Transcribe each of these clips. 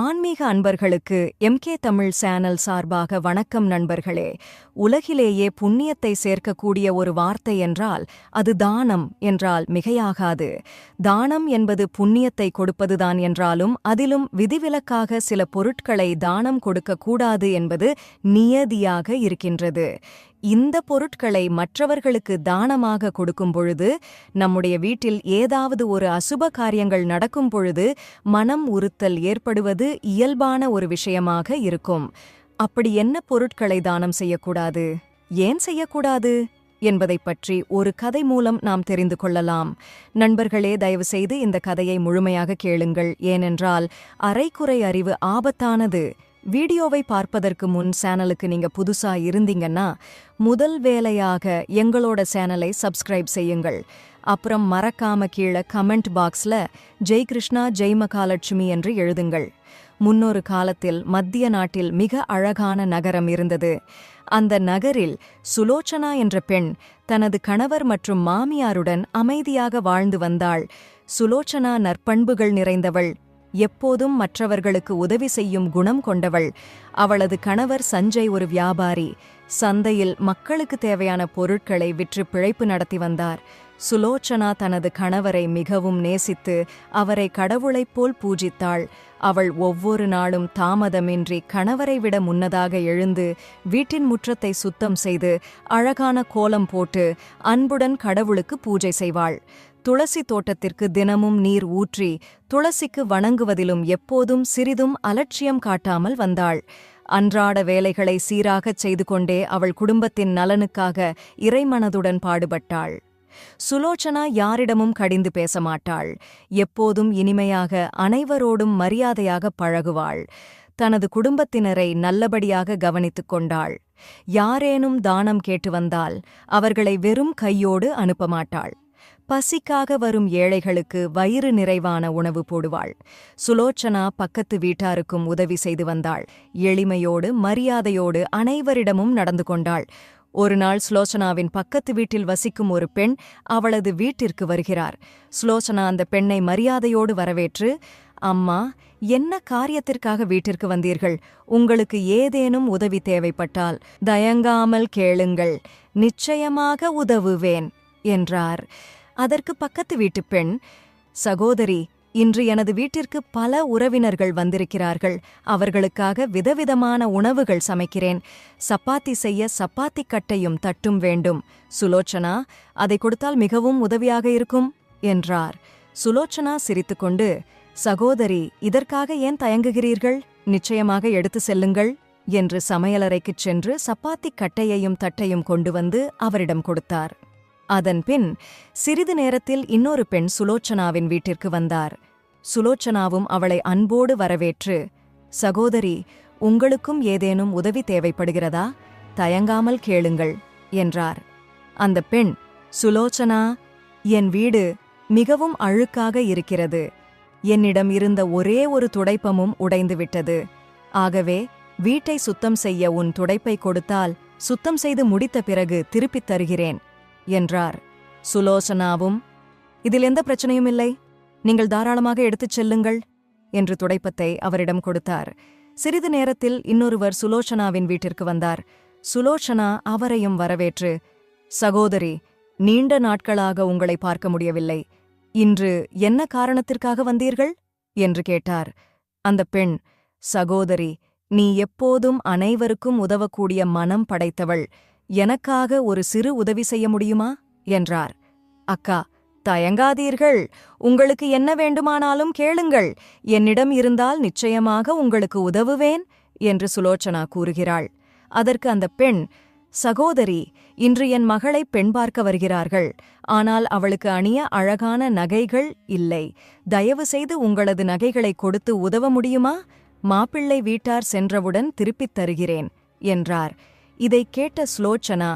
ஆன்மீக அன்பர்களுக்கு MK Tamil channel சார்பாக வணக்கம் நண்பர்களே. உலகிலேயே புண்ணியத்தை சேர்க்கக்கூடிய ஒரு வார்த்தை என்றால் அது தானம் என்றால் மிகையாகாது. தானம் என்பது புண்ணியத்தை கொடுப்பதுதான் என்றாலும் அதிலும் விதிவிலக்காக சில பொருட்களை தானம் கொடுக்கக்கூடாது என்பது நியதியாக இருக்கின்றது. இந்த பொருட்களை மற்றவர்களுக்கு தானமாக கொடுக்கும் பொழுது நம்முடைய வீட்டில் ஏதாவது ஒரு அசுப காரியங்கள் நடக்கும் பொழுது மனம் உறுத்தல் ஏற்படுவது இயல்பான ஒரு விஷயமாக இருக்கும். அப்படி என்ன பொருட்களை தானம் செய்யக்கூடாது? ஏன் செய்யக்கூடாது? என்பதைப் பற்றி ஒரு கதை மூலம் நாம் தெரிந்து கொள்ளலாம். நண்பர்களே தயவுசெய்து இந்த கதையை முழுமையாக கேளுங்கள். ஏனென்றால் அரைக்குறை அறிவு ஆபத்தானது. வீடியோவை பார்ப்பதற்கு முன் சேனலுக்கு நீங்க புதுசா இருந்தீங்கன்னா முதல் வேலையாக எங்களோட சேனலை சப்ஸ்கிரைப் செய்யுங்கள். அப்புறம் மறக்காம கீழே கமெண்ட் பாக்ஸ்ல ஜெய் கிருஷ்ணா ஜெய் மகாலட்சுமி என்று எழுதுங்கள். முன்னொரு காலத்தில் மத்திய நாட்டில் மிக அழகான நகரம் இருந்தது. அந்த நகரில் சுலோச்சனா என்ற பெண் தனது கணவர் மற்றும் மாமியாருடன் அமைதியாக வாழ்ந்து வந்தாள். சுலோச்சனா நற்பண்புகள் நிறைந்தவள். எப்போதும் மற்றவர்களுக்கு உதவி செய்யும் குணம் கொண்டவள். அவளது கணவர் சஞ்சய் ஒரு வியாபாரி. சந்தையில் மக்களுக்கு தேவையான பொருட்களை விற்று பிழைப்பு நடத்தி வந்தார். சுலோச்சனா தனது கணவரை மிகவும் நேசித்து அவரை கடவுளைப் போல் பூஜித்தாள். அவள் ஒவ்வொரு நாளும் தாமதமின்றி கணவரை விட முன்னதாக எழுந்து வீட்டின் முற்றத்தை சுத்தம் செய்து அழகான கோலம் போட்டு அன்புடன் கடவுளுக்கு பூஜை செய்வாள். துளசி தோட்டத்திற்கு தினமும் நீர் ஊற்றி துளசிக்கு வணங்குவதிலும் எப்போதும் சிறிதும் அலட்சியம் காட்டாமல் வந்தாள். அன்றாட வேலைகளை சீராகச் செய்து கொண்டே அவள் குடும்பத்தின் நலனுக்காக இறைமனதுடன் பாடுபட்டாள். சுலோச்சனா யாரிடமும் கடிந்து பேச மாட்டாள் எப்போதும் இனிமையாக அனைவரோடும் மரியாதையாக பழகுவாள். தனது குடும்பத்தினரை நல்லபடியாக கவனித்துக் கொண்டாள். யாரேனும் தானம் கேட்டு வந்தால் அவர்களை வெறும் கையோடு அனுப்ப மாட்டாள். பசிக்காக வரும் ஏழைகளுக்கு வயிறு நிறைவான உணவு போடுவாள். சுலோச்சனா பக்கத்து வீட்டாருக்கும் உதவி செய்து வந்தாள். எளிமையோடு மரியாதையோடு அனைவரிடமும் நடந்து கொண்டாள். ஒரு நாள் ஸ்லோச்சனாவின் பக்கத்து வீட்டில் வசிக்கும் ஒரு பெண் அவளது வீட்டிற்கு வருகிறார். ஸ்லோச்சனா அந்த பெண்ணை மரியாதையோடு வரவேற்று அம்மா என்ன காரியத்திற்காக வீட்டிற்கு வந்தீர்கள்? உங்களுக்கு ஏதேனும் உதவி தேவைப்பட்டால் தயங்காமல் கேளுங்கள். நிச்சயமாக உதவுவேன் என்றார். அதற்கு பக்கத்து வீட்டுப் பெண் சகோதரி இன்று எனது வீட்டிற்கு பல உறவினர்கள் வந்திருக்கிறார்கள். அவர்களுக்காக விதவிதமான உணவுகள் சமைக்கிறேன். சப்பாத்தி செய்ய சப்பாத்தி கட்டையும் தட்டும் வேண்டும். சுலோச்சனா அதை கொடுத்தால் மிகவும் உதவியாக இருக்கும் என்றார். சுலோச்சனா சிரித்துக்கொண்டு சகோதரி இதற்காக ஏன் தயங்குகிறீர்கள்? நிச்சயமாக எடுத்து செல்லுங்கள் என்று சமையலறைக்குச் சென்று சப்பாத்தி கட்டையையும் தட்டையும் கொண்டு வந்து அவரிடம் கொடுத்தார். அதன்பின் சிறிது நேரத்தில் இன்னொரு பெண் சுலோச்சனாவின் வீட்டிற்கு வந்தார். சுலோச்சனாவும் அவளை அன்போடு வரவேற்று சகோதரி உங்களுக்கும் ஏதேனும் உதவி தேவைப்படுகிறதா? தயங்காமல் கேளுங்கள் என்றார். அந்த பெண் சுலோச்சனா என் வீடு மிகவும் அழுக்காக இருக்கிறது. என்னிடம் இருந்த ஒரே ஒரு துடைப்பமும் உடைந்துவிட்டது ஆகவே வீட்டை சுத்தம் செய்ய உன் துடைப்பை கொடுத்தால் சுத்தம் செய்து முடித்த பிறகு திருப்பித் தருகிறேன். என்றார். சுலோசனாவும் இதில் எந்த பிரச்சனையும் இல்லை. நீங்கள் தாராளமாக எடுத்துச் செல்லுங்கள் என்று துடைப்பத்தை அவரிடம் கொடுத்தார். சிறிது நேரத்தில் இன்னொருவர் சுலோச்சனாவின் வீட்டிற்கு வந்தார். சுலோச்சனா அவரையும் வரவேற்று சகோதரி நீண்ட நாட்களாக உங்களை பார்க்க முடியவில்லை. இன்று என்ன காரணத்திற்காக வந்தீர்கள்? என்று கேட்டார். அந்த பெண் சகோதரி நீ எப்போதும் அனைவருக்கும் உதவக்கூடிய மனம் படைத்தவள். எனக்காக ஒரு சிறு உதவி செய்ய முடியுமா? என்றார். அக்கா தயங்காதீர்கள். உங்களுக்கு என்ன வேண்டுமானாலும் கேளுங்கள். என்னிடம் இருந்தால் நிச்சயமாக உங்களுக்கு உதவுவேன் என்று சுலோச்சனா கூறுகிறாள். அதற்கு அந்த பெண் சகோதரி இன்று என் மகளை பெண் பார்க்க வருகிறார்கள். ஆனால் அவளுக்கு அணிய அழகான நகைகள் இல்லை. தயவு செய்து உங்களது நகைகளை கொடுத்து உதவ முடியுமா? மாப்பிள்ளை வீட்டார் சென்றவுடன் திருப்பித் தருகிறேன் என்றார். இதைக் கேட்ட ஸ்லோச்சனா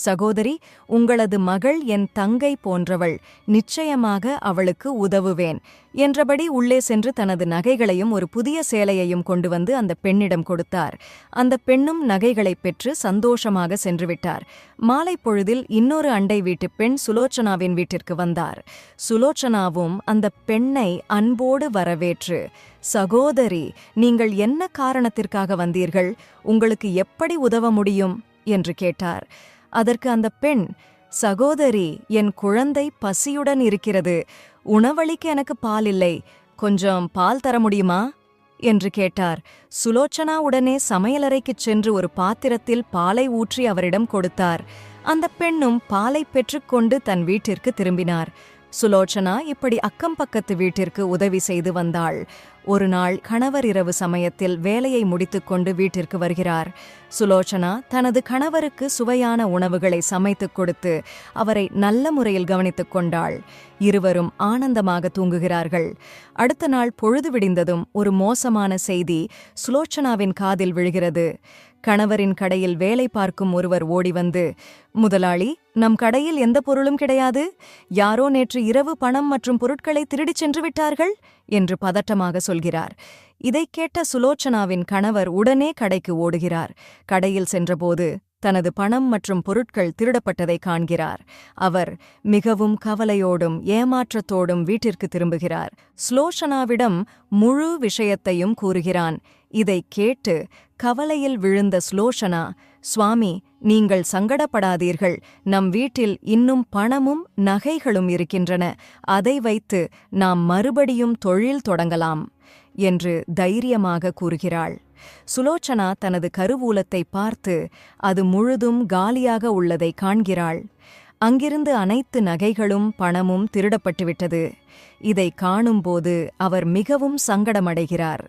சகோதரி உங்களது மகள் என் தங்கை போன்றவள். நிச்சயமாக அவளுக்கு உதவுவேன். என்றபடி உள்ளே சென்று தனது நகைகளையும் ஒரு புதிய சேலையையும் கொண்டு வந்து அந்த பெண்ணிடம் கொடுத்தார். அந்த பெண்ணும் நகைகளைப் பெற்று சந்தோஷமாக சென்றுவிட்டார். மாலை பொழுதில் இன்னொரு அண்டை வீட்டு பெண் சுலோச்சனாவின் வீட்டிற்கு வந்தார். சுலோச்சனாவும் அந்த பெண்ணை அன்போடு வரவேற்று சகோதரி நீங்கள் என்ன காரணத்திற்காக வந்தீர்கள்? உங்களுக்கு எப்படி உதவ முடியும்? என்று கேட்டார். அதற்கு அந்த பெண் சகோதரி என் குழந்தை பசியுடன் இருக்கிறது. உணவளிக்க எனக்கு பால் இல்லை. கொஞ்சம் பால் தர முடியுமா? என்று கேட்டார். சுலோச்சனா உடனே சமையலறைக்குச் சென்று ஒரு பாத்திரத்தில் பாலை ஊற்றி அவரிடம் கொடுத்தார். அந்த பெண்ணும் பாலை பெற்றுக்கொண்டு தன் வீட்டிற்கு திரும்பினார். சுலோச்சனா இப்படி அக்கம் பக்கத்து வீட்டிற்கு உதவி செய்து வந்தாள். ஒரு நாள் கணவர் இரவு சமயத்தில் வேலையை முடித்துக்கொண்டு வீட்டிற்கு வருகிறார். சுலோச்சனா தனது கணவருக்கு சுவையான உணவுகளை சமைத்துக் கொடுத்து அவரை நல்ல முறையில் கவனித்துக் கொண்டாள். இருவரும் ஆனந்தமாக தூங்குகிறார்கள். அடுத்த நாள் பொழுது விடிந்ததும் ஒரு மோசமான செய்தி சுலோச்சனாவின் காதில் விழுகிறது. கணவரின் கடையில் வேலை பார்க்கும் ஒருவர் ஓடி வந்து முதலாளி நம் கடையில் எந்த பொருளும் கிடையாது. யாரோ நேற்று இரவு பணம் மற்றும் பொருட்களை திருடிச் சென்று விட்டார்கள்? என்று பதட்டமாக சொல்கிறார். இதைக் கேட்ட சுலோச்சனாவின் கணவர் உடனே கடைக்கு ஓடுகிறார். கடையில் சென்றபோது தனது பணம் மற்றும் பொருட்கள் திருடப்பட்டதை காண்கிறார். அவர் மிகவும் கவலையோடும் ஏமாற்றத்தோடும் வீட்டிற்கு திரும்புகிறார். ஸ்லோஷனாவிடம் முழு விஷயத்தையும் கூறுகிறான். இதைக் கேட்டு கவலையில் விழுந்த ஸ்லோஷனா சுவாமி நீங்கள் சங்கடப்படாதீர்கள். நம் வீட்டில் இன்னும் பணமும் நகைகளும் இருக்கின்றன. அதை வைத்து நாம் மறுபடியும் தொழில் தொடங்கலாம் என்று தைரியமாக கூறுகிறாள். சுலோச்சனா தனது கருவூலத்தை பார்த்து அது முழுதும் காலியாக உள்ளதை காண்கிறாள். அங்கிருந்து அனைத்து நகைகளும் பணமும் திருடப்பட்டுவிட்டது. இதை காணும்போது அவர் மிகவும் சங்கடமடைகிறார்.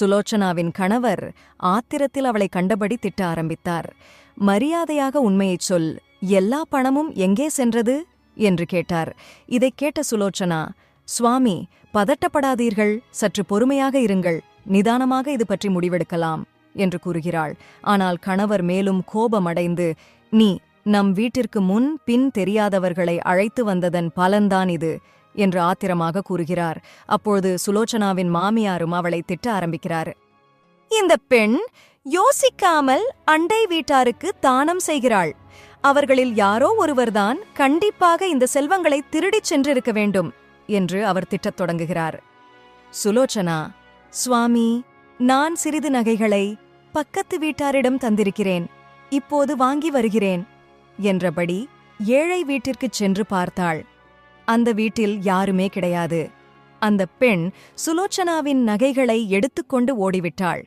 சுலோச்சனாவின் கணவர் ஆத்திரத்தில் அவளை கண்டபடி திட்ட ஆரம்பித்தார். மரியாதையாக உண்மையைச் சொல். எல்லா பணமும் எங்கே சென்றது? என்று கேட்டார். இதைக் கேட்ட சுலோச்சனா சுவாமி பதட்டப்படாதீர்கள். சற்று பொறுமையாக இருங்கள். நிதானமாக இது பற்றி முடிவெடுக்கலாம் என்று கூறுகிறாள். ஆனால் கணவர் மேலும் கோபமடைந்து நீ நம் வீட்டிற்கு முன் பின் தெரியாதவர்களை அழைத்து வந்ததன் பலன்தான் இது என்று ஆத்திரமாக கூறுகிறார். அப்பொழுது சுலோச்சனாவின் மாமியாரும் அவளை திட்ட ஆரம்பிக்கிறார். இந்த பெண் யோசிக்காமல் அண்டை வீட்டாருக்கு தானம் செய்கிறாள். அவர்களில் யாரோ ஒருவர்தான் கண்டிப்பாக இந்த செல்வங்களை திருடிச் சென்றிருக்க வேண்டும் என்று அவர் திட்டத் தொடங்குகிறார். சுலோச்சனா சுவாமி நான் சிறிது நகைகளை பக்கத்து வீட்டாரிடம் தந்திருக்கிறேன். இப்போது வாங்கி வருகிறேன் என்றபடி ஏழை வீட்டிற்குச் சென்று பார்த்தாள். அந்த வீட்டில் யாருமே கிடையாது. அந்த பெண் சுலோச்சனாவின் நகைகளை எடுத்துக்கொண்டு ஓடிவிட்டாள்.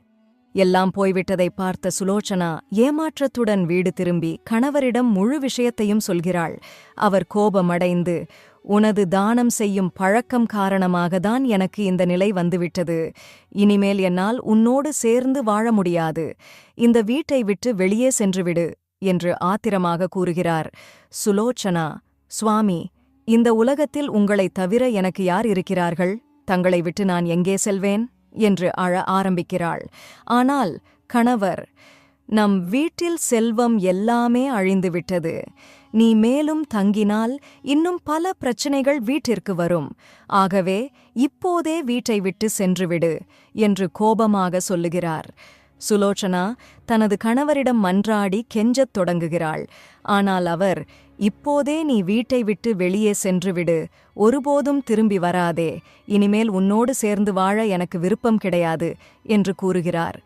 எல்லாம் போய்விட்டதை பார்த்த சுலோச்சனா ஏமாற்றத்துடன் வீடு திரும்பி கணவரிடம் முழு விஷயத்தையும் சொல்கிறாள். அவர் கோபமடைந்து உனது தானம் செய்யும் பழக்கம் காரணமாகத்தான் எனக்கு இந்த நிலை வந்துவிட்டது. இனிமேல் என்னால் உன்னோடு சேர்ந்து வாழ முடியாது. இந்த வீட்டை விட்டு வெளியே சென்றுவிடு என்று ஆத்திரமாக கூறுகிறார். சுலோச்சனா சுவாமி இந்த உலகத்தில் உங்களைத் தவிர எனக்கு யார் இருக்கிறார்கள்? தங்களை விட்டு நான் எங்கே செல்வேன்? என்று அழ ஆரம்பிக்கிறாள். ஆனால் கணவர் நம் வீட்டில் செல்வம் எல்லாமே அழிந்துவிட்டது. நீ மேலும் தங்கினால் இன்னும் பல பிரச்சனைகள் வீட்டிற்கு வரும். ஆகவே இப்போதே வீட்டை விட்டு சென்றுவிடு என்று கோபமாக சொல்லுகிறார். சுலோச்சனா தனது கணவரிடம் மன்றாடி கெஞ்சத் தொடங்குகிறாள். ஆனால் அவர் இப்போதே நீ வீட்டை விட்டு வெளியே சென்றுவிடு ஒருபோதும் திரும்பி வராதே இனிமேல் உன்னோடு சேர்ந்து வாழ எனக்கு விருப்பம் கிடையாது என்று கூறுகிறார்.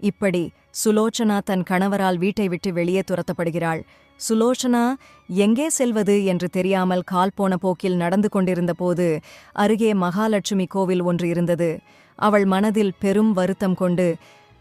இப்படி சுலோச்சனா தன் கணவரால் வீட்டை விட்டு வெளியே துரத்தப்படுகிறாள். சுலோச்சனா எங்கே செல்வது? என்று தெரியாமல் கால் போன போக்கில் நடந்து கொண்டிருந்தபோது அருகே மகாலட்சுமி கோவில் ஒன்று இருந்தது. அவள் மனதில் பெரும் வருத்தம் கொண்டு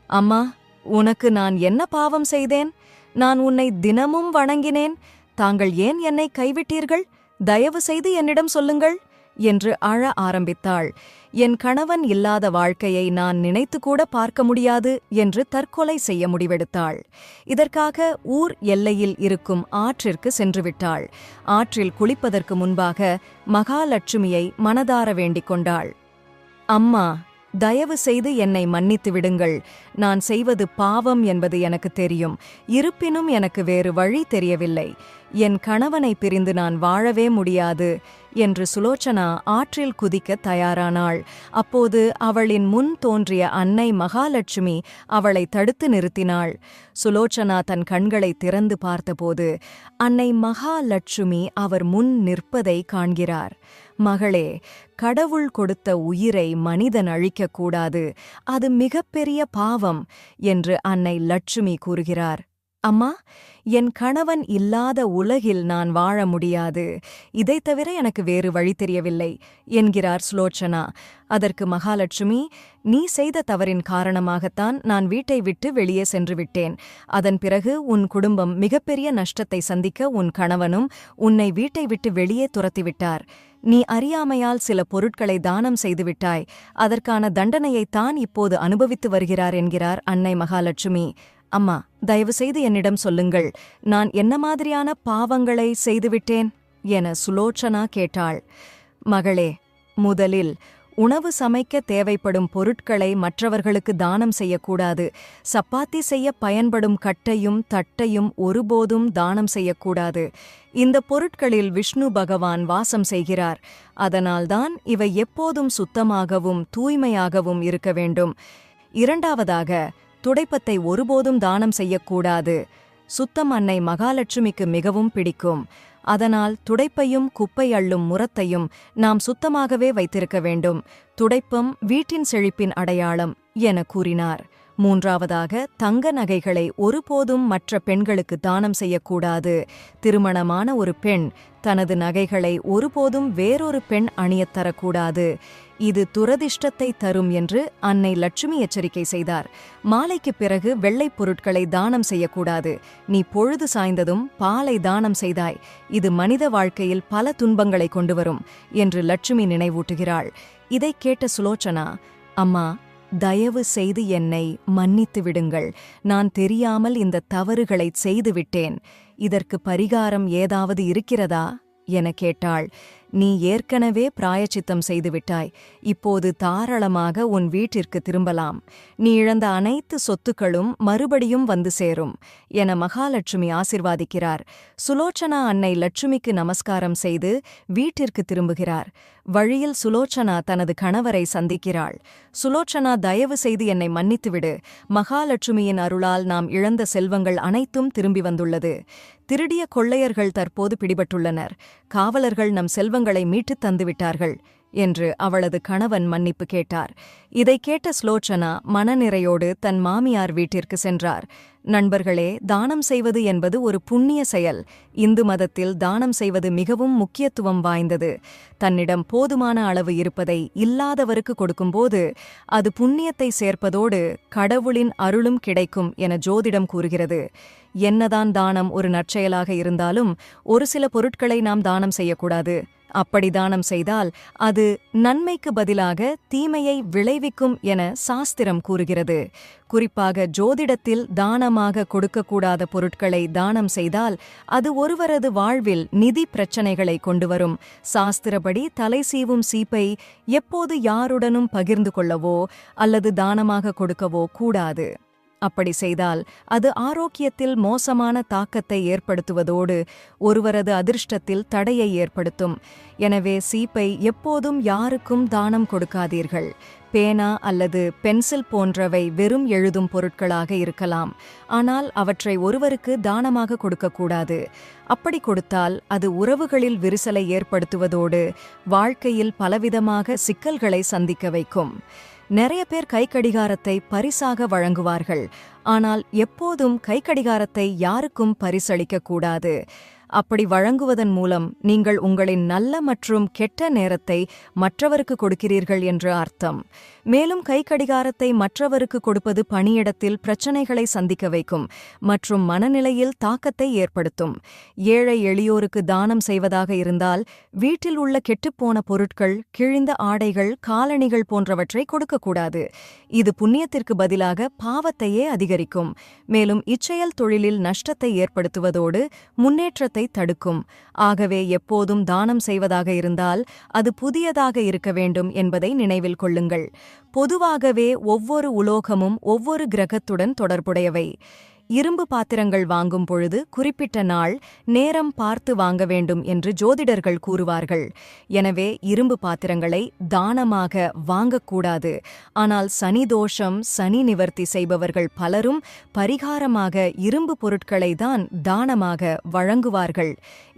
அம்மா உனக்கு நான் என்ன பாவம் செய்தேன்? நான் உன்னை தினமும் வணங்கினேன். தாங்கள் ஏன் என்னை கைவிட்டீர்கள்? தயவு செய்து என்னிடம் சொல்லுங்கள். என்று அழ ஆரம்பித்தாள். என் கணவன் இல்லாத வாழ்க்கையை நான் நினைத்துக்கூட பார்க்க முடியாது என்று தற்கொலை செய்ய முடிவெடுத்தாள். இதற்காக ஊர் எல்லையில் இருக்கும் ஆற்றிற்கு சென்றுவிட்டாள். ஆற்றில் குளிப்பதற்கு முன்பாக மகாலட்சுமியை மனதார வேண்டிக் கொண்டாள். அம்மா தயவு செய்து என்னை மன்னித்து விடுங்கள். நான் செய்வது பாவம் என்பது எனக்கு தெரியும். இருப்பினும் எனக்கு வேறு வழி தெரியவில்லை. என் கணவனை பிரிந்து நான் வாழவே முடியாது. என்று சுலோச்சனா ஆற்றில் குதிக்க தயாரானாள். அப்போது அவளின் முன் தோன்றிய அன்னை மகாலட்சுமி அவளை தடுத்து நிறுத்தினாள். சுலோச்சனா தன் கண்களை திறந்து பார்த்தபோது அன்னை மகாலட்சுமி அவர் முன் நிற்பதை காண்கிறார். மகளே கடவுள் கொடுத்த உயிரை மனிதன் அழிக்கக்கூடாது அது மிகப்பெரிய பாவம் என்று அன்னை லட்சுமி கூறுகிறார். அம்மா என் கணவன் இல்லாத உலகில் நான் வாழ முடியாது. இதைத் தவிர எனக்கு வேறு வழி தெரியவில்லை என்கிறார் சுலோச்சனா. அதற்கு மகாலட்சுமி நீ செய்த தவறின் காரணமாகத்தான் நான் வீட்டை விட்டு வெளியே சென்று விட்டேன். அதன் பிறகு உன் குடும்பம் மிகப்பெரிய நஷ்டத்தை சந்திக்க உன் கணவனும் உன்னை வீட்டை விட்டு வெளியே துரத்திவிட்டார். நீ அறியாமையால் சில பொருட்களை தானம் செய்துவிட்டாய் அதற்கான தண்டனையைத்தான் இப்போது அனுபவித்து வருகிறார் என்கிறார் அன்னை மகாலட்சுமி. அம்மா தயவு செய்து என்னிடம் சொல்லுங்கள். நான் என்ன மாதிரியான பாவங்களை செய்துவிட்டேன்? என சுலோச்சனா கேட்டாள். மகளே முதலில் உணவு சமைக்க தேவைப்படும் பொருட்களை மற்றவர்களுக்கு தானம் செய்யக்கூடாது. சப்பாத்தி செய்ய பயன்படும் கட்டையும் தட்டையும் ஒருபோதும் தானம் செய்யக்கூடாது. இந்த பொருட்களில் விஷ்ணு பகவான் வாசம் செய்கிறார். அதனால்தான் இவை எப்போதும் சுத்தமாகவும் தூய்மையாகவும் இருக்க வேண்டும். இரண்டாவதாக துடைப்பத்தை ஒருபோதும் தானம் செய்யக்கூடாது. சுத்தம் அன்னை மகாலட்சுமிக்கு மிகவும் பிடிக்கும். அதனால் துடைப்பையும் குப்பை அள்ளும் முரத்தையும் நாம் சுத்தமாகவே வைத்திருக்க வேண்டும். துடைப்பம் வீட்டின் செழிப்பின் அடையாளம் என கூறினார். மூன்றாவதாக தங்க நகைகளை ஒருபோதும் மற்ற பெண்களுக்கு தானம் செய்யக்கூடாது. திருமணமான ஒரு பெண் தனது நகைகளை ஒருபோதும் வேறொரு பெண் அணியத் தரக்கூடாது. இது துரதிர்ஷ்டத்தை தரும் என்று அன்னை லட்சுமி எச்சரிக்கை செய்தார். மாலைக்குப் பிறகு வெள்ளைப் பொருட்களை தானம் செய்யக்கூடாது. நீ பொழுது சாய்ந்ததும் பாலை தானம் செய்தாய். இது மனித வாழ்க்கையில் பல துன்பங்களை கொண்டு வரும் என்று லட்சுமி நினைவூட்டுகிறாள். இதைக் கேட்ட சுலோச்சனா அம்மா தயவு செய்து என்னை மன்னித்து விடுங்கள் நான் தெரியாமல் இந்த தவறுகளைச் செய்துவிட்டேன். இதற்கு பரிகாரம் ஏதாவது இருக்கிறதா? என கேட்டாள். நீ ஏற்கனவே பிராயச்சித்தம் செய்துவிட்டாய். இப்போது தாராளமாக உன் வீட்டிற்கு திரும்பலாம். நீ இழந்த அனைத்து சொத்துக்களும் மறுபடியும் வந்து சேரும் என மகாலட்சுமி ஆசிர்வாதிக்கிறார். சுலோச்சனா அன்னை லட்சுமிக்கு நமஸ்காரம் செய்து வீட்டிற்கு திரும்புகிறார். வழியில் சுலோச்சனா தனது கணவரை சந்திக்கிறாள். சுலோச்சனா தயவு செய்து என்னை மன்னித்துவிடு. மகாலட்சுமியின் அருளால் நாம் இழந்த செல்வங்கள் அனைத்தும் திரும்பி வந்துள்ளது. திருடிய கொள்ளையர்கள் தற்போது பிடிபட்டுள்ளனர். காவலர்கள் நம் செல்வங்கள் மீட்டுத் தந்துவிட்டார்கள் என்று அவளது கணவன் மன்னிப்பு கேட்டார். இதைக் கேட்ட ஸ்லோச்சனா மனநிறையோடு தன் மாமியார் வீட்டிற்கு சென்றார். நண்பர்களே தானம் செய்வது என்பது ஒரு புண்ணிய செயல். இந்து மதத்தில் தானம் செய்வது மிகவும் முக்கியத்துவம் வாய்ந்தது. தன்னிடம் போதுமான அளவு இருப்பதை இல்லாதவருக்கு கொடுக்கும்போது அது புண்ணியத்தை சேர்ப்பதோடு கடவுளின் அருளும் கிடைக்கும் என ஜோதிடம் கூறுகிறது. என்னதான் தானம் ஒரு நற்செயலாக இருந்தாலும் ஒரு சில பொருட்களை நாம் தானம் செய்யக்கூடாது. அப்படி தானம் செய்தால் அது நன்மைக்கு பதிலாக தீமையை விளைவிக்கும் என சாஸ்திரம் கூறுகிறது. குறிப்பாக ஜோதிடத்தில் தானமாக கொடுக்கக்கூடாத பொருட்களை தானம் செய்தால் அது ஒருவரது வாழ்வில் நிதி பிரச்சனைகளை கொண்டுவரும் சாஸ்திரப்படி தலை சீவும் சீப்பை எப்போது யாருடனும் பகிர்ந்து கொள்ளவோ அல்லது தானமாக கொடுக்கவோ கூடாது. அப்படி செய்தால் அது ஆரோக்கியத்தில் மோசமான தாக்கத்தை ஏற்படுத்துவதோடு ஒருவரது அதிர்ஷ்டத்தில் தடையை ஏற்படுத்தும். எனவே சீப்பை எப்போதும் யாருக்கும் தானம் கொடுக்காதீர்கள். பேனா அல்லது பென்சில் போன்றவை வெறும் எழுதும் பொருட்களாக இருக்கலாம். ஆனால் அவற்றை ஒருவருக்கு தானமாக கொடுக்கக்கூடாது. அப்படி கொடுத்தால் அது உறவுகளில் விரிசலை ஏற்படுத்துவதோடு வாழ்க்கையில் பலவிதமாக சிக்கல்களை சந்திக்க வைக்கும். நிறைய பேர் கைக்கடிகாரத்தை பரிசாக வழங்குவார்கள். ஆனால் எப்போதும் கைக்கடிகாரத்தை யாருக்கும் பரிசளிக்க கூடாது. அப்படி வழங்குவதன் மூலம் நீங்கள் உங்களின் நல்ல மற்றும் கெட்ட நேரத்தை மற்றவருக்கு கொடுக்கிறீர்கள் என்று அர்த்தம். மேலும் கை கடிகாரத்தை மற்றவருக்கு கொடுப்பது பணியிடத்தில் பிரச்சனைகளை சந்திக்க வைக்கும் மற்றும் மனநிலையில் தாக்கத்தை ஏற்படுத்தும். ஏழை எளியோருக்கு தானம் செய்வதாக இருந்தால் வீட்டில் உள்ள கெட்டுப்போன பொருட்கள் கிழிந்த ஆடைகள் காலணிகள் போன்றவற்றை கொடுக்கக்கூடாது. இது புண்ணியத்திற்கு பதிலாக பாவத்தையே அதிகரிக்கும். மேலும் இச்செயல் தொழிலில் நஷ்டத்தை ஏற்படுத்துவதோடு முன்னேற்றத்தை வருவதை தடுக்கும். ஆகவே எப்போதும் தானம் செய்வதாக இருந்தால் அது புதியதாக இருக்க வேண்டும் என்பதை நினைவில் கொள்ளுங்கள். பொதுவாகவே ஒவ்வொரு உலோகமும் ஒவ்வொரு கிரகத்துடன் தொடர்புடையவை. இரும்பு பாத்திரங்கள் வாங்கும் பொழுது குறிப்பிட்ட நாள் நேரம் பார்த்து வாங்க வேண்டும் என்று ஜோதிடர்கள் கூறுவார்கள். எனவே இரும்பு பாத்திரங்களை தானமாக வாங்கக்கூடாது. ஆனால் சனி தோஷம் சனி நிவர்த்தி செய்பவர்கள் பலரும் பரிகாரமாக இரும்பு பொருட்களை தான் தானமாக வழங்குவார்கள்.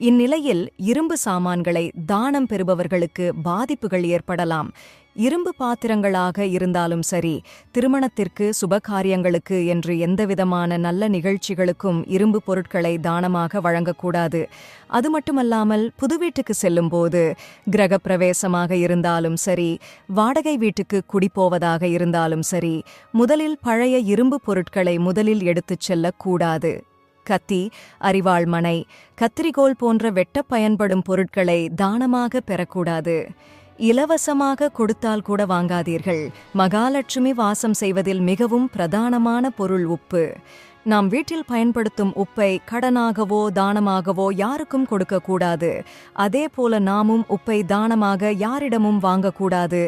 இந்நிலையில் இரும்பு சாமான்களை தானம் பெறுபவர்களுக்கு பாதிப்புகள் ஏற்படலாம். இரும்பு பாத்திரங்களாக இருந்தாலும் சரி திருமணத்திற்கு சுபகாரியங்களுக்கு என்று எந்தவிதமான நல்ல நிகழ்ச்சிகளுக்கும் இரும்பு பொருட்களை தானமாக வழங்கக்கூடாது. அது மட்டுமல்லாமல் புது வீட்டுக்கு செல்லும்போது கிரகப்பிரவேசமாக இருந்தாலும் சரி வாடகை வீட்டுக்கு குடிப்போவதாக இருந்தாலும் சரி முதலில் பழைய இரும்பு பொருட்களை முதலில் எடுத்துச் செல்லக்கூடாது. கத்தி அரிவாள் மனை கத்திரிகோல் போன்ற வெட்டப் பயன்படும் பொருட்களை தானமாக பெறக்கூடாது. இலவசமாக கொடுத்தால் கூட வாங்காதீர்கள். மகாலட்சுமி வாசம் செய்வதில் மிகவும் பிரதானமான பொருள் உப்பு. நாம் வீட்டில் பயன்படுத்தும் உப்பை கடனாகவோ தானமாகவோ யாருக்கும் கொடுக்கக்கூடாது. அதே போல நாமும் உப்பை தானமாக யாரிடமும் வாங்கக்கூடாது.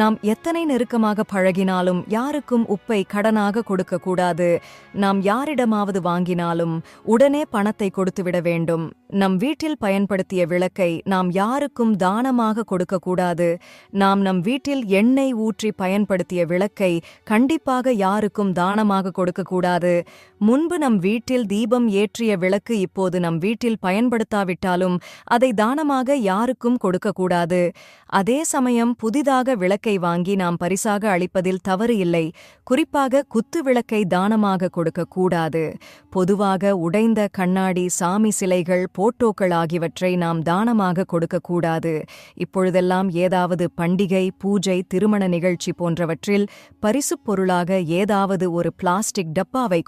நாம் எத்தனை நெருக்கமாக பழகினாலும் யாருக்கும் உப்பை கடனாக கொடுக்கக்கூடாது. நாம் யாரிடமாவது வாங்கினாலும் உடனே பணத்தை கொடுத்துவிட வேண்டும். நம் வீட்டில் பயன்படுத்திய விளக்கை நாம் யாருக்கும் தானமாக கொடுக்கக்கூடாது. நாம் நம் வீட்டில் எண்ணெய் ஊற்றி பயன்படுத்திய விளக்கை கண்டிப்பாக யாருக்கும் தானமாக கொடுக்கக்கூடாது. முன்பு நம் வீட்டில் தீபம் ஏற்றிய விளக்கு இப்போது நம் வீட்டில் பயன்படுத்தாவிட்டாலும் அதை தானமாக யாருக்கும் கொடுக்கக்கூடாது. அதே சமயம் புதிதாக விளக்கை வாங்கி நாம் பரிசாக அளிப்பதில் தவறு இல்லை. குறிப்பாக குத்து விளக்கை தானமாக கொடுக்கக்கூடாது. பொதுவாக உடைந்த கண்ணாடி சாமி சிலைகள் போட்டோக்கள் ஆகியவற்றை நாம் தானமாக கொடுக்கக்கூடாது. இப்பொழுதெல்லாம் ஏதாவது பண்டிகை பூஜை திருமண நிகழ்ச்சி போன்றவற்றில் பரிசுப் பொருளாக ஏதாவது ஒரு பிளாஸ்டிக் டப்பாவை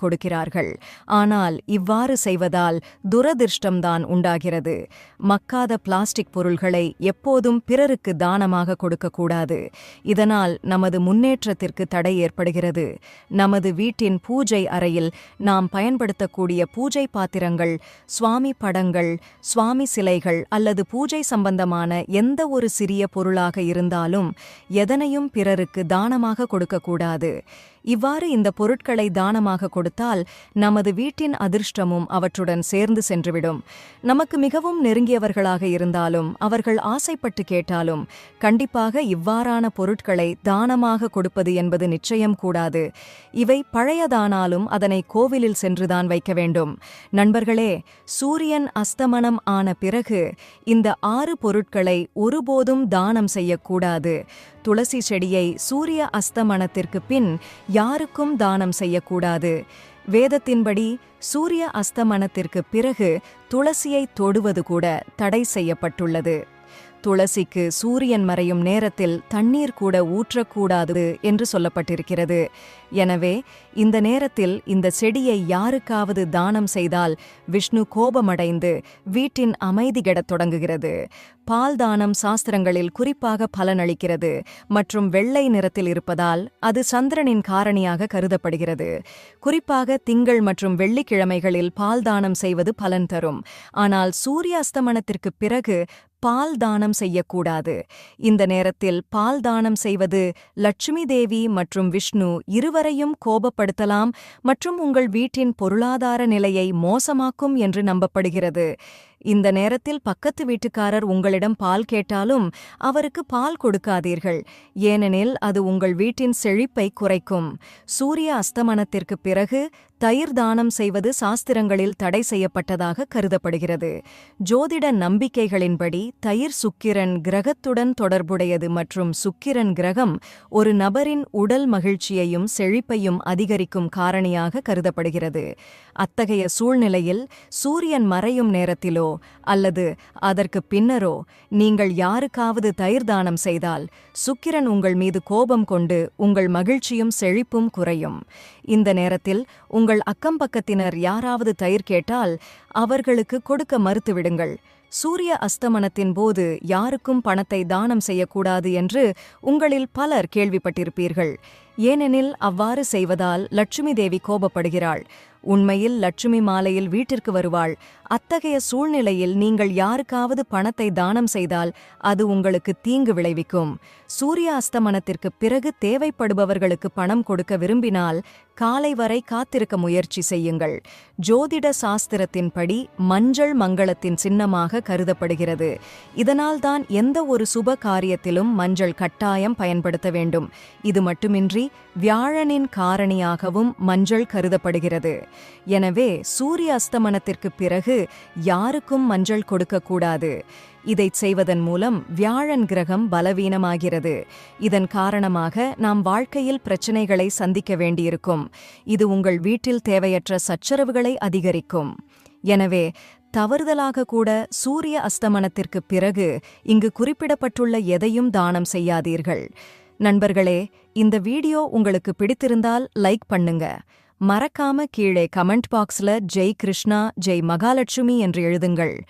செய்கிறார்கள் ஆனால் இவ்வாறு செய்வதால் துரதிர்ஷ்டம்தான் உண்டாகிறது. மக்காத பிளாஸ்டிக் பொருள்களை எப்போதும் பிறருக்கு தானமாக கொடுக்கக்கூடாது. இதனால் நமது முன்னேற்றத்திற்கு தடை ஏற்படுகிறது. நமது வீட்டின் பூஜை அறையில் நாம் பயன்படுத்தக்கூடிய பூஜை பாத்திரங்கள் சுவாமி படங்கள் சுவாமி சிலைகள் அல்லது பூஜை சம்பந்தமான எந்த ஒரு சிறிய பொருளாக இருந்தாலும் எதனையும் பிறருக்கு தானமாக கொடுக்கக்கூடாது. இவ்வாறு இந்த பொருட்களை தானமாக கொடுத்தால் நமது வீட்டின் அதிர்ஷ்டமும் அவற்றுடன் சேர்ந்து சென்றுவிடும். நமக்கு மிகவும் நெருங்கியவர்களாக இருந்தாலும் அவர்கள் ஆசைப்பட்டு கேட்டாலும் கண்டிப்பாக இவ்வாறான பொருட்களை தானமாக கொடுப்பது என்பது நிச்சயம் கூடாது. இவை பழையதானாலும் அதனை கோவிலில் சென்றுதான் வைக்க வேண்டும். நண்பர்களே சூரியன் அஸ்தமனம் ஆன பிறகு இந்த ஆறு பொருட்களை ஒருபோதும் தானம் செய்யக்கூடாது துளசி செடியை சூரிய அஸ்தமனத்திற்கு பின் யாருக்கும் தானம் செய்யக்கூடாது. வேதத்தின்படி சூரிய அஸ்தமனத்திற்கு பிறகு துளசியை தொடுவது கூட தடை செய்யப்பட்டுள்ளது. துளசிக்கு சூரியன் மறையும் நேரத்தில் தண்ணீர் கூட ஊற்றக்கூடாது என்று சொல்லப்பட்டிருக்கிறது. எனவே இந்த நேரத்தில் இந்த செடியை யாருக்காவது தானம் செய்தால் விஷ்ணு கோபமடைந்து வீட்டின் அமைதி கெடத் தொடங்குகிறது. பால் தானம் சாஸ்திரங்களில் குறிப்பாக பலனளிக்கிறது. மற்றும் வெள்ளை நிறத்தில் இருப்பதால் அது சந்திரனின் காரணியாக கருதப்படுகிறது. குறிப்பாக திங்கள் மற்றும் வெள்ளிக்கிழமைகளில் பால் தானம் செய்வது பலன் தரும். ஆனால் சூரிய அஸ்தமனத்திற்கு பிறகு பால் தானம் செய்யக்கூடாது. இந்த நேரத்தில் பால் தானம் செய்வது லட்சுமி தேவி மற்றும் விஷ்ணு இருவரையும் கோபப்படுத்தலாம் மற்றும் உங்கள் வீட்டின் பொருளாதார நிலையை மோசமாக்கும் என்று நம்பப்படுகிறது. இந்த நேரத்தில் பக்கத்து வீட்டுக்காரர் உங்களிடம் பால் கேட்டாலும் அவருக்கு பால் கொடுக்காதீர்கள். ஏனெனில் அது உங்கள் வீட்டின் செழிப்பை குறைக்கும். சூரிய அஸ்தமனத்திற்கு பிறகு தயிர் தானம் செய்வது சாஸ்திரங்களில் தடை செய்யப்பட்டதாக கருதப்படுகிறது. ஜோதிட நம்பிக்கைகளின்படி தயிர் சுக்கிரன் கிரகத்துடன் தொடர்புடையது மற்றும் சுக்கிரன் கிரகம் ஒரு நபரின் உடல் மகிழ்ச்சியையும் செழிப்பையும் அதிகரிக்கும் காரணியாக கருதப்படுகிறது. அத்தகைய சூழ்நிலையில் சூரியன் மறையும் நேரத்திலோ அல்லது அதற்கு பின்னரோ நீங்கள் யாருக்காவது தயிர் தானம் செய்தால் சுக்கிரன் உங்கள் மீது கோபம் கொண்டு உங்கள் மகிழ்ச்சியும் செழிப்பும் குறையும். இந்த நேரத்தில் உங்கள் அக்கம்பக்கத்தினர் யாராவது தயிர் கேட்டால் அவர்களுக்கு கொடுக்க மறுத்துவிடுங்கள். சூரிய அஸ்தமனத்தின் போது யாருக்கும் பணத்தை தானம் செய்யக்கூடாது என்று உங்களில் பலர் கேள்விப்பட்டிருப்பீர்கள். ஏனெனில் அவ்வாறு செய்வதால் லட்சுமி தேவி கோபப்படுகிறாள். உண்மையில் லட்சுமி மாலையில் வீட்டிற்கு வருவாள். அத்தகைய சூழ்நிலையில் நீங்கள் யாருக்காவது பணத்தை தானம் செய்தால் அது உங்களுக்கு தீங்கு விளைவிக்கும். சூரிய அஸ்தமனத்திற்கு பிறகு தேவைப்படுபவர்களுக்கு பணம் கொடுக்க விரும்பினால் காலை வரை காத்திருக்க முயற்சி செய்யுங்கள். ஜோதிட சாஸ்திரத்தின்படி மஞ்சள் மங்களத்தின் சின்னமாக கருதப்படுகிறது. இதனால்தான் எந்த ஒரு சுப காரியத்திலும் மஞ்சள் கட்டாயம் பயன்படுத்த வேண்டும். இது மட்டுமின்றி வியாழனின் காரணியாகவும் மஞ்சள் கருதப்படுகிறது. எனவே சூரிய அஸ்தமனத்திற்கு பிறகு யாருக்கும் மஞ்சள் கொடுக்கக்கூடாது இதைச் செய்வதன் மூலம் வியாழன் கிரகம் பலவீனமாகிறது. இதன் காரணமாக நாம் வாழ்க்கையில் பிரச்சனைகளை சந்திக்க வேண்டியிருக்கும். இது உங்கள் வீட்டில் தேவையற்ற சச்சரவுகளை அதிகரிக்கும். எனவே தவறுதலாக கூட சூரிய அஸ்தமனத்திற்கு பிறகு இங்கு குறிப்பிடப்பட்டுள்ள எதையும் தானம் செய்யாதீர்கள். நண்பர்களே இந்த வீடியோ உங்களுக்கு பிடித்திருந்தால் லைக் பண்ணுங்க. மறக்காம கீழே கமெண்ட் பாக்ஸ்ல ஜெய் கிருஷ்ணா ஜெய் மகாலட்சுமி என்று எழுதுங்கள்.